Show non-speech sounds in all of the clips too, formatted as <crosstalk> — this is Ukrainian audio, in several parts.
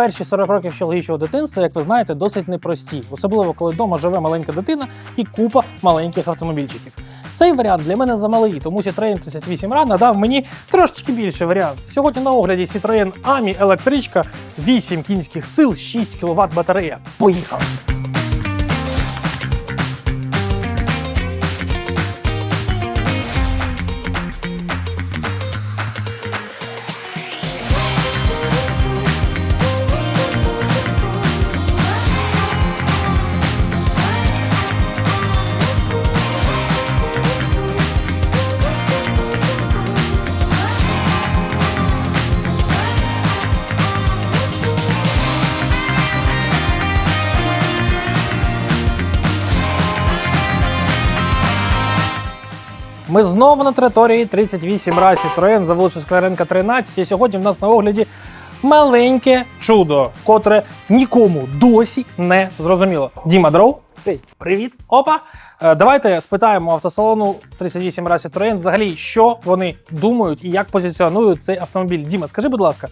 перші 40 років чоловічого дитинства, як ви знаєте, досить непрості, особливо коли вдома живе маленька дитина і купа маленьких автомобільчиків. Цей варіант для мене замалий, тому Citroen 38 Ra надав мені трошечки більший варіант. Сьогодні на огляді Citroen AMI електричка 8 кінських сил, 6 кВт батарея. Поїхали! Ми знову на території 38 раз Citroen за вулицю Скляренка 13. І сьогодні в нас на огляді маленьке чудо, котре нікому досі не зрозуміло. Діма Дров. Привіт. Опа. Е, Давайте спитаємо автосалону 38 раз Citroen взагалі, що вони думають і як позиціонують цей автомобіль. Діма, скажи, будь ласка,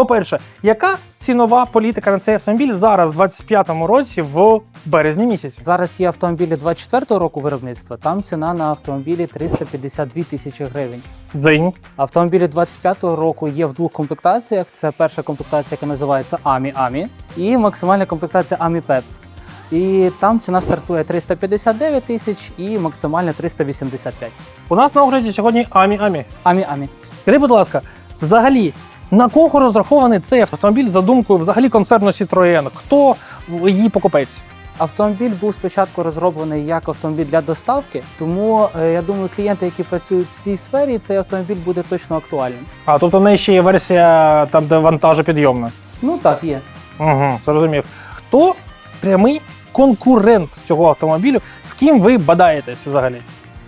по-перше, яка цінова політика на цей автомобіль зараз, в 25-му році, в березні місяці? Зараз є автомобілі 24-го року виробництва. Там ціна на автомобілі 352 тисячі гривень. Дзинь. Автомобілі 25-го року є в двох комплектаціях. Це перша комплектація, яка називається AMI AMI, і максимальна комплектація AMI PEPS. І там ціна стартує 359 тисяч і максимальна 385. У нас на огляді сьогодні Амі Амі. AMI AMI. Скажи, будь ласка, взагалі, на кого розрахований цей автомобіль за думкою взагалі концерну Citroën? Хто її покупець? Автомобіль був спочатку розроблений як автомобіль для доставки, тому е, я думаю, клієнти, які працюють в цій сфері, цей автомобіль буде точно актуальним. А тут у неї ще є версія там, де вантажопідйомна. Ну так, є. Угу, зрозумів. Хто прямий конкурент цього автомобілю? З ким ви бадаєтесь взагалі?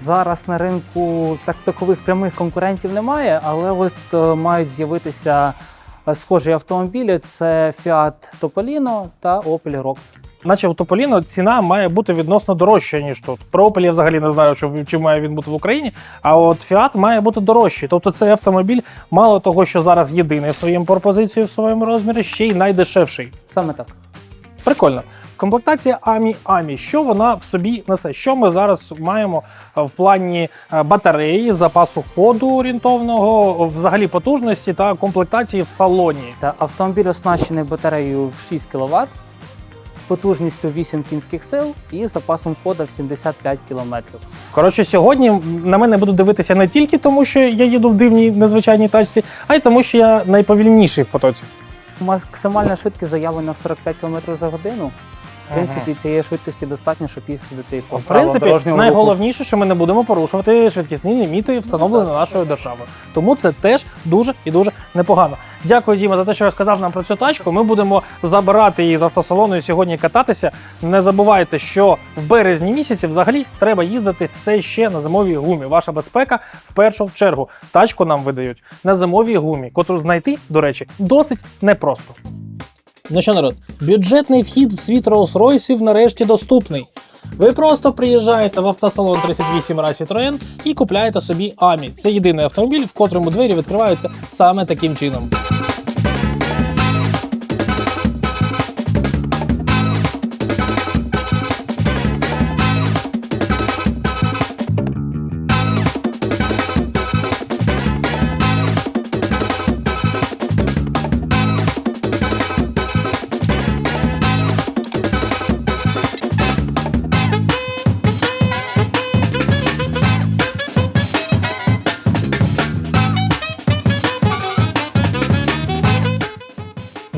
Зараз на ринку так такових прямих конкурентів немає, але от е, мають з'явитися е, схожі автомобілі: це Fiat Topolino та Opel Rox. Наче в Тополіно ціна має бути відносно дорожча, ніж тут. Про Opel я взагалі не знаю, що, чи має він бути в Україні. А от Fiat має бути дорожчий. Тобто цей автомобіль, мало того, що зараз єдиний в своєму пропозиції, в своєму розмірі, ще й найдешевший. Саме так. Прикольно. Комплектація Амі Амі. Що вона в собі несе? Що ми зараз маємо е, в плані е, батареї, запасу ходу орієнтовного, взагалі потужності та комплектації в салоні? Та автомобіль оснащений батареєю в 6 кВт, потужністю 8 кінських сил і запасом ходу в 75 км. Коротше, сьогодні на мене будуть дивитися не тільки тому, що я їду в дивній незвичайній тачці, а й тому, що я найповільніший в потоці. Максимальна швидкість заявлена в 45 км за годину. В принципі, цієї швидкості достатньо, щоб їхати по В принципі, найголовніше, що ми не будемо порушувати швидкісні ліміти, встановлені нашою державою. Тому це теж дуже і дуже непогано. Дякую, Діма, за те, що розказав нам про цю тачку. Ми будемо забирати її з автосалону і сьогодні кататися. Не забувайте, що в березні місяці взагалі треба їздити все ще на зимовій гумі. Ваша безпека в першу чергу. Тачку нам видають на зимовій гумі, котру знайти, до речі, досить непросто. Ну що, народ, бюджетний вхід в світ Rolls-Royce нарешті доступний. Ви просто приїжджаєте в автосалон 38 раз Citroën і купляєте собі Амі. Це єдиний автомобіль, в котрому двері відкриваються саме таким чином.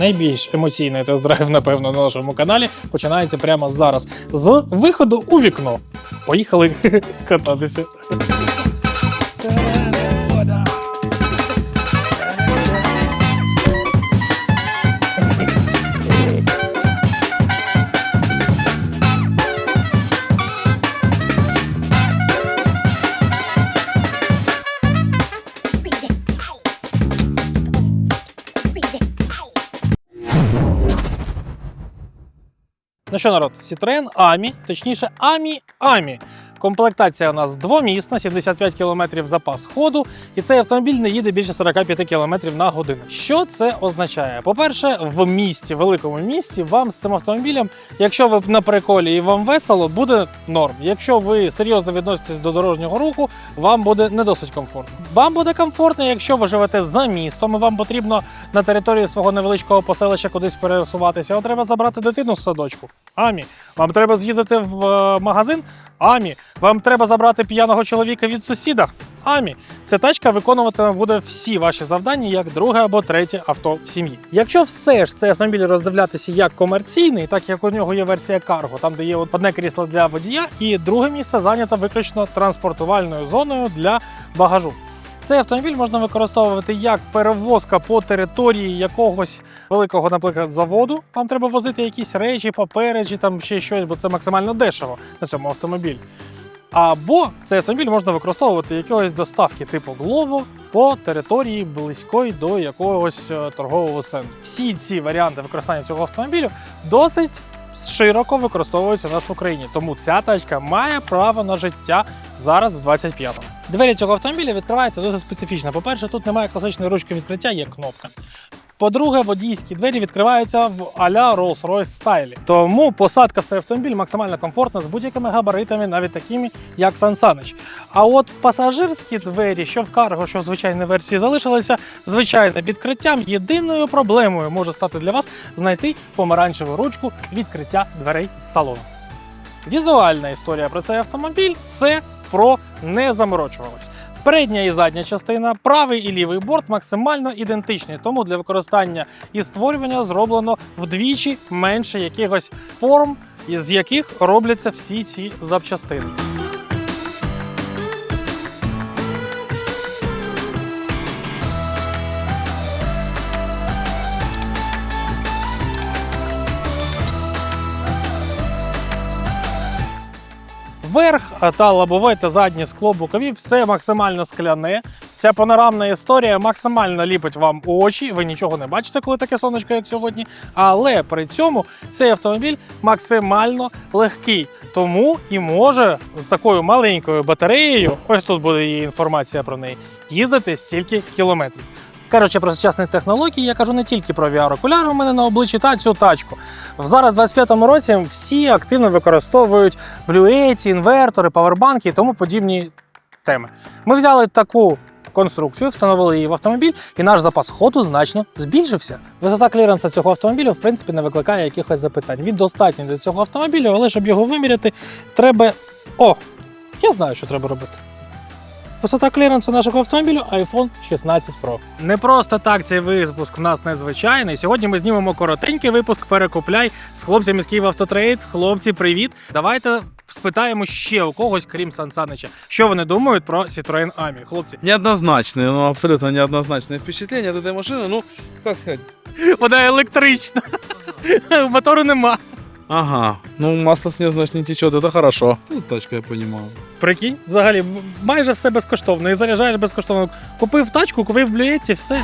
Найбільш емоційний тест-драйв, напевно, на нашому каналі починається прямо зараз з виходу у вікно. Поїхали <laughs> кататися. Ну що, народ, Citroen Амі, точніше, Амі Амі. Комплектація у нас двомісна, 75 км запас ходу, і цей автомобіль не їде більше 45 км на годину. Що це означає? По-перше, в місті, великому місті, вам з цим автомобілем, якщо ви на приколі і вам весело, буде норм. Якщо ви серйозно відноситесь до дорожнього руху, вам буде не досить комфортно. Вам буде комфортно, якщо ви живете за містом, і вам потрібно на території свого невеличкого поселища кудись пересуватися. Вам треба забрати дитину з садочку. Амі. Вам треба з'їздити в е, магазин. Амі. Вам треба забрати п'яного чоловіка від сусіда. Амі. Ця тачка виконуватиме буде всі ваші завдання як друге або третє авто в сім'ї. Якщо все ж цей автомобіль роздивлятися як комерційний, так як у нього є версія карго, там де є одне крісло для водія, і друге місце зайнято виключно транспортувальною зоною для багажу. Цей автомобіль можна використовувати як перевозка по території якогось великого, наприклад, заводу. Вам треба возити якісь речі, папери чи там ще щось, бо це максимально дешево на цьому автомобілі. Або цей автомобіль можна використовувати якогось доставки типу Glovo по території близької до якогось е, торгового центру. Всі ці варіанти використання цього автомобілю досить широко використовуються у нас в Україні. Тому ця тачка має право на життя зараз в 25-му. Двері цього автомобіля відкриваються досить специфічно. По-перше, тут немає класичної ручки відкриття, є кнопка. По-друге, водійські двері відкриваються в а-ля Rolls-Royce стайлі. Тому посадка в цей автомобіль максимально комфортна з будь-якими габаритами, навіть такими, як Сан Санич. А от пасажирські двері, що в карго, що в звичайній версії залишилися, звичайним відкриттям єдиною проблемою може стати для вас знайти помаранчеву ручку відкриття дверей з салону. Візуальна історія про цей автомобіль це про не заморочувалось. Передня і задня частина, правий і лівий борт максимально ідентичні, тому для використання і створювання зроблено вдвічі менше якихось форм, із яких робляться всі ці запчастини. Верх та лобове та заднє скло бокові все максимально скляне. Ця панорамна історія максимально ліпить вам у очі. Ви нічого не бачите, коли таке сонечко, як сьогодні. Але при цьому цей автомобіль максимально легкий. Тому і може з такою маленькою батареєю, ось тут буде її інформація про неї, їздити стільки кілометрів. Кажучи про сучасні технології, я кажу не тільки про VR-окуляри у мене на обличчі та цю тачку. Зараз, в 25-му році, всі активно використовують блюеті, інвертори, павербанки і тому подібні теми. Ми взяли таку конструкцію, встановили її в автомобіль, і наш запас ходу значно збільшився. Висота кліренса цього автомобілю, в принципі, не викликає якихось запитань. Він достатній для цього автомобілю, але щоб його виміряти, треба. О! Я знаю, що треба робити. Висота кліренсу нашого автомобілю iPhone 16 Pro. Не просто так цей випуск у нас незвичайний. Сьогодні ми знімемо коротенький випуск Перекупляй з хлопцями з Київ Автотрейд. Хлопці, привіт! Давайте спитаємо ще у когось, крім Сан Санича, що вони думають про Citroen Ami. Хлопці, Неоднозначные, ну абсолютно неоднозначные впечатления от этой машины. Ну, как сказать? вона електрична. <laughs> Мотору нема. Ага, ну масло с нее, значит, не течет, это хорошо. Ну, тачка, я понимаю. Прикинь, взагалі майже все безкоштовно. І заряджаєш безкоштовно. Купив тачку, купив блюєці, все.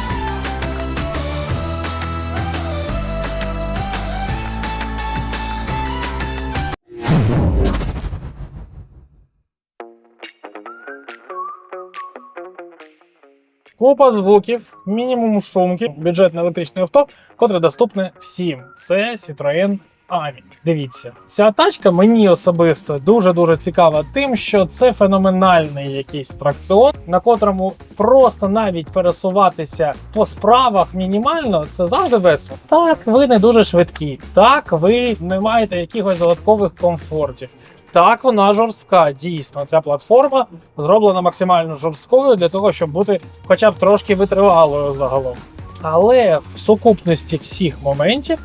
Купа звуків, мінімум шумки, бюджетне електричне авто, котре доступне всім. Це Citroën Амі. Дивіться, ця тачка мені особисто дуже дуже цікава тим, що це феноменальний якийсь тракціон, на котрому просто навіть пересуватися по справах мінімально це завжди весело. Так, ви не дуже швидкі, так ви не маєте якихось додаткових комфортів. Так, вона жорстка. Дійсно, ця платформа зроблена максимально жорсткою для того, щоб бути хоча б трошки витривалою загалом. Але в сукупності всіх моментів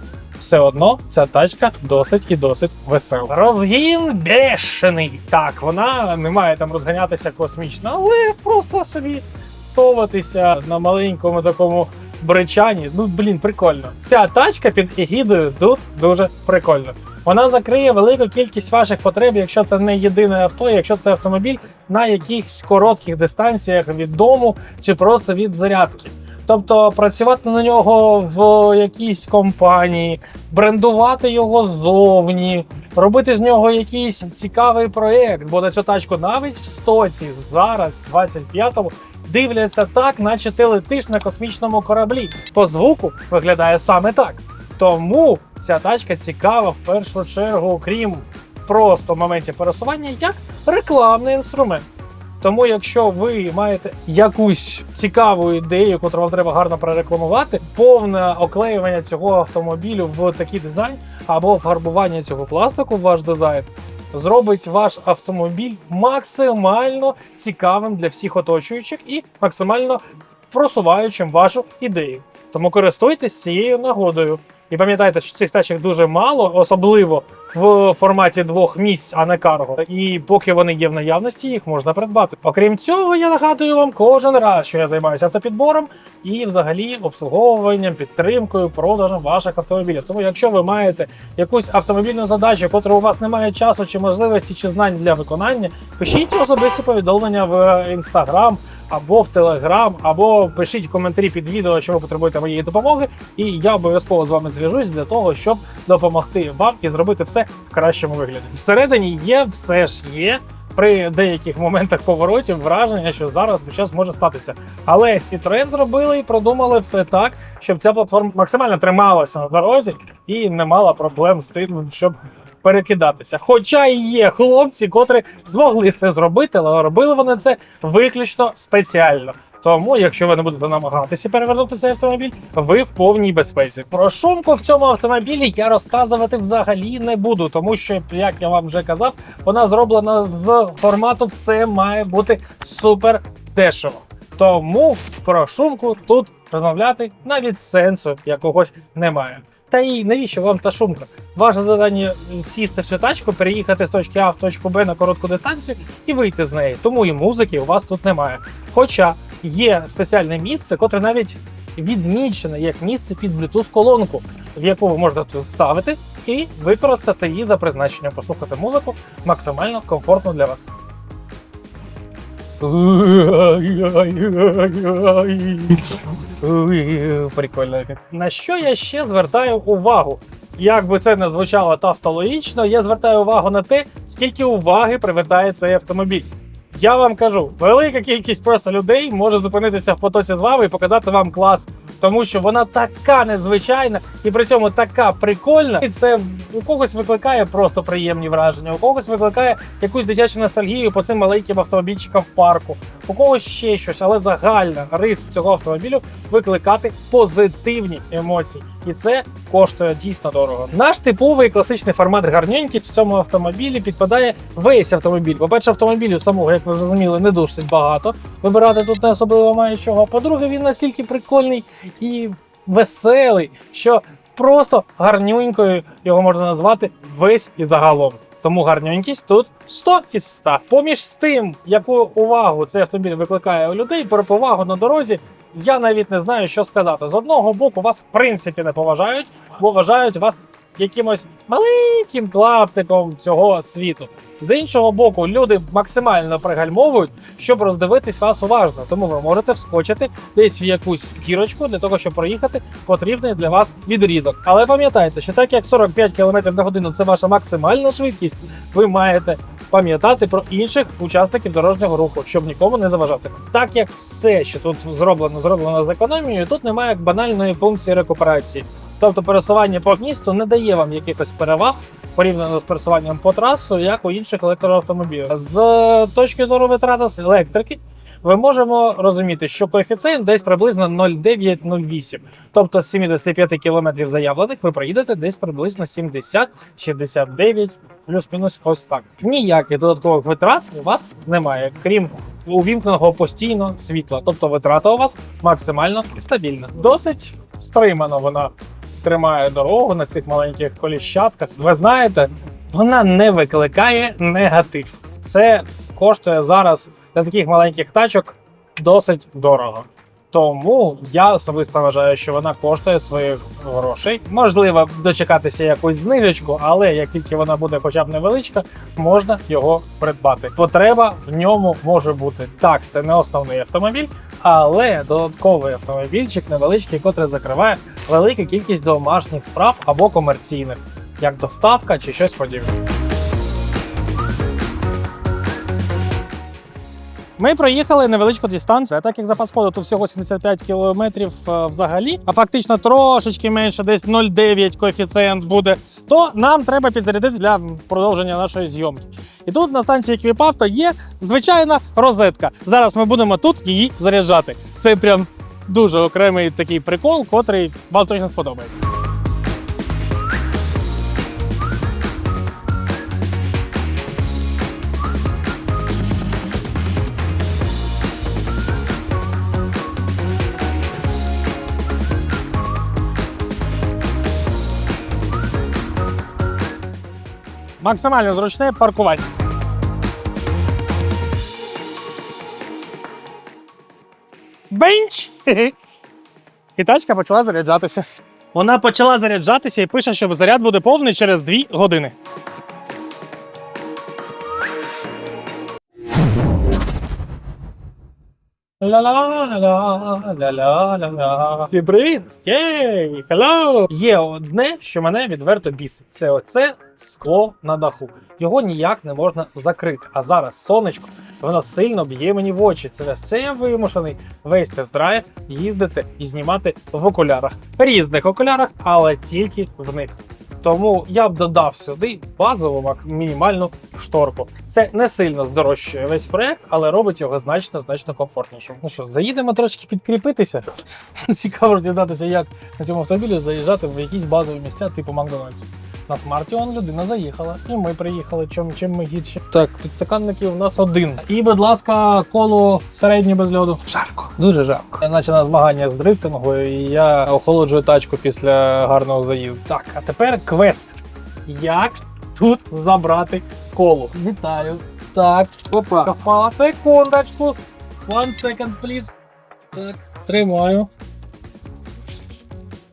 все одно ця тачка досить і досить весела. Розгін бешений. Так, вона не має там розганятися космічно, але просто собі соватися на маленькому такому бричані. Ну, блін, прикольно. Ця тачка під егідою тут дуже прикольно. Вона закриє велику кількість ваших потреб, якщо це не єдине авто, якщо це автомобіль на якихось коротких дистанціях від дому чи просто від зарядки. Тобто працювати на нього в якійсь компанії, брендувати його ззовні, робити з нього якийсь цікавий проєкт, бо на цю тачку навіть в стоці зараз, в 25-му, дивляться так, наче ти летиш на космічному кораблі. По звуку виглядає саме так. Тому ця тачка цікава в першу чергу, крім просто в моменті пересування, як рекламний інструмент. Тому, якщо ви маєте якусь цікаву ідею, яку вам треба гарно прорекламувати, повне оклеювання цього автомобілю в такий дизайн або фарбування цього пластику в ваш дизайн зробить ваш автомобіль максимально цікавим для всіх оточуючих і максимально просуваючим вашу ідею. Тому користуйтесь цією нагодою. І пам'ятайте, що цих тачок дуже мало, особливо в форматі двох місць, а не карго. І поки вони є в наявності, їх можна придбати. Окрім цього, я нагадую вам кожен раз, що я займаюся автопідбором і взагалі обслуговуванням, підтримкою, продажем ваших автомобілів. Тому, якщо ви маєте якусь автомобільну задачу, котру у вас немає часу чи можливості чи знань для виконання, пишіть особисті повідомлення в інстаграм. Або в Телеграм, або пишіть коментарі під відео, що ви потребуєте моєї допомоги, і я обов'язково з вами зв'яжусь для того, щоб допомогти вам і зробити все в кращому вигляді. Всередині є, все ж є. При деяких моментах поворотів враження, що зараз час може статися. Але Citroen зробили і продумали все так, щоб ця платформа максимально трималася на дорозі і не мала проблем з тим, щоб перекидатися. Хоча і є хлопці, котрі змогли це зробити, але робили вони це виключно спеціально. Тому, якщо ви не будете намагатися перевернути цей автомобіль, ви в повній безпеці. Про шумку в цьому автомобілі я розказувати взагалі не буду, тому що, як я вам вже казав, вона зроблена з формату все має бути супер дешево. Тому про шумку тут розмовляти навіть сенсу якогось немає. Та і навіщо вам та шумка? Ваше завдання сісти в цю тачку, переїхати з точки А в точку Б на коротку дистанцію і вийти з неї. Тому і музики у вас тут немає. Хоча є спеціальне місце, котре навіть відмічене як місце під Bluetooth колонку, в яку ви можете тут вставити і використати її за призначенням, послухати музику максимально комфортно для вас. Прикольно. На що я ще звертаю увагу? Як би це не звучало тавтологічно, я звертаю увагу на те, скільки уваги привертає цей автомобіль. Я вам кажу, велика кількість просто людей може зупинитися в потоці з вами і показати вам клас, тому що вона така незвичайна і при цьому така прикольна. І це у когось викликає просто приємні враження, у когось викликає якусь дитячу ностальгію по цим маленьким автомобільчикам в парку, у когось ще щось, але загальна рис цього автомобілю викликати позитивні емоції. І це коштує дійсно дорого. Наш типовий класичний формат гарненькість в цьому автомобілі підпадає весь автомобіль. По-перше, автомобілю самого, як ви зрозуміли, не досить багато. Вибирати тут не особливо має чого. По-друге, він настільки прикольний і веселий, що просто гарнюнькою його можна назвати весь і загалом. Тому гарненькість тут 100 із 100. Поміж тим, яку увагу цей автомобіль викликає у людей, про повагу на дорозі, я навіть не знаю, що сказати. З одного боку, вас в принципі не поважають, бо вважають вас якимось маленьким клаптиком цього світу. З іншого боку, люди максимально пригальмовують, щоб роздивитись вас уважно. Тому ви можете вскочити десь в якусь кірочку для того, щоб проїхати потрібний для вас відрізок. Але пам'ятайте, що так як 45 км на годину це ваша максимальна швидкість, ви маєте пам'ятати про інших учасників дорожнього руху, щоб нікому не заважати. Так як все, що тут зроблено, зроблено з економією, тут немає банальної функції рекуперації. Тобто пересування по місту не дає вам якихось переваг порівняно з пересуванням по трасу, як у інших електроавтомобілів. З точки зору витрати з електрики. Ми можемо розуміти, що коефіцієнт десь приблизно 0,9-0,8. Тобто з 75 км заявлених ви проїдете десь приблизно 70-69, плюс-мінус ось так. Ніяких додаткових витрат у вас немає, крім увімкненого постійно світла. Тобто витрата у вас максимально стабільна. Досить стримано вона тримає дорогу на цих маленьких коліщатках. Ви знаєте, вона не викликає негатив. Це коштує зараз для таких маленьких тачок досить дорого. Тому я особисто вважаю, що вона коштує своїх грошей. Можливо, дочекатися якусь знижечку, але як тільки вона буде хоча б невеличка, можна його придбати. Потреба в ньому може бути. Так, це не основний автомобіль, але додатковий автомобільчик невеличкий, котрий закриває велику кількість домашніх справ або комерційних, як доставка чи щось подібне. Ми проїхали невеличку дистанцію, а так як запас ходу тут всього 75 кілометрів е, взагалі, а фактично трошечки менше, десь 0,9 коефіцієнт буде, то нам треба підзарядитися для продовження нашої зйомки. І тут на станції Еквіпавто є звичайна розетка. Зараз ми будемо тут її заряджати. Це прям дуже окремий такий прикол, котрий вам точно сподобається. Максимально зручне паркування. Бенч! <laughs> І тачка почала заряджатися. Вона почала заряджатися і пише, що заряд буде повний через 2 години. Всім привіт! Єй! Хеллоу! Є одне, що мене відверто бісить. Це оце скло на даху. Його ніяк не можна закрити. А зараз сонечко, воно сильно б'є мені в очі. Це це я вимушений весь тест-драйв їздити і знімати в окулярах. Різних окулярах, але тільки в них. Тому я б додав сюди базову мінімальну шторку. Це не сильно здорожчує весь проект, але робить його значно значно комфортнішим. Ну що, заїдемо трошки підкріпитися. <laughs> Цікаво дізнатися, як на цьому автомобілі заїжджати в якісь базові місця, типу Макдональдс. На смарті он людина заїхала, і ми приїхали. Чим, чим ми гідші? Так, підстаканників у нас один. І, будь ласка, коло середнє без льоду. Жарко, дуже жарко. Наче на змаганнях з дрифтингу, і я охолоджую тачку після гарного заїзду. Так, а тепер квест. Як тут забрати коло? Вітаю. Так, опа. Опа, секундочку. One second, please. Так, тримаю.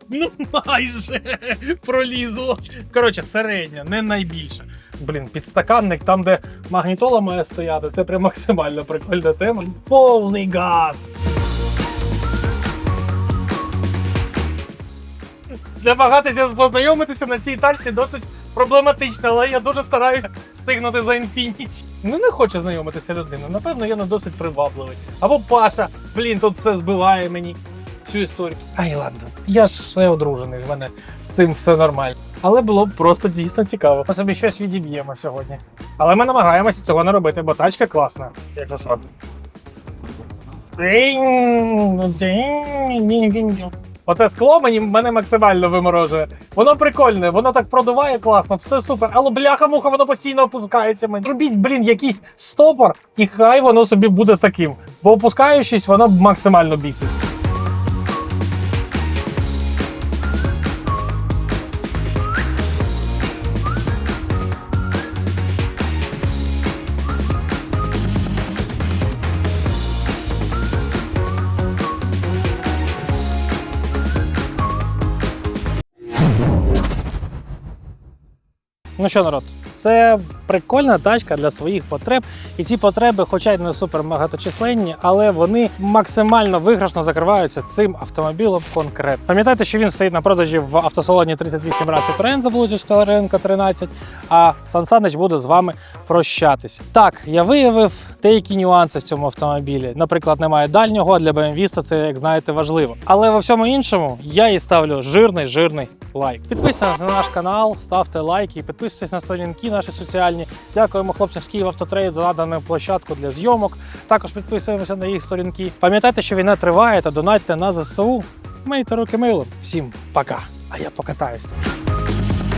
Ну, майже пролізло. Коротше, середня, не найбільше. Блін, підстаканник, там, де магнітола має стояти, це прям максимально прикольна тема. Повний газ. Намагатися познайомитися на цій тачці досить проблематично, але я дуже стараюся встигнути за Infinity. Ну не хоче знайомитися людина. Напевно, я не досить привабливий. Або Паша, блін, тут все збиває мені цю історію. Ай, ладно. Я ж ще одружений, в мене з цим все нормально. Але було б просто дійсно цікаво. Ми собі щось відіб'ємо сьогодні. Але ми намагаємося цього не робити, бо тачка класна. Якщо що. Оце скло мені мене максимально виморожує. Воно прикольне, воно так продуває класно, все супер. Але бляха-муха, воно постійно опускається. мені. Робіть, блін, якийсь стопор, і хай воно собі буде таким. Бо опускаючись, воно максимально бісить. Ну що, народ, це прикольна тачка для своїх потреб. І ці потреби, хоча й не супер багаточисленні, але вони максимально виграшно закриваються цим автомобілем конкретно. Пам'ятайте, що він стоїть на продажі в автосалоні 38 раз Citroen за вулицю Скаларенка 13, а Сан Санич буде з вами прощатися. Так, я виявив деякі нюанси в цьому автомобілі. Наприклад, немає дальнього, а для BMW це, як знаєте, важливо. Але во всьому іншому я їй ставлю жирний, жирний лайк. Підписуйтесь на наш канал, ставте лайки, підписуйтесь на сторінки наші соціальні. Дякуємо хлопцям з Київ Автотрейд за надану площадку для зйомок. Також підписуємося на їх сторінки. Пам'ятайте, що війна триває та донатьте на ЗСУ. Мийте руки мило. Всім пока. А я покатаюсь.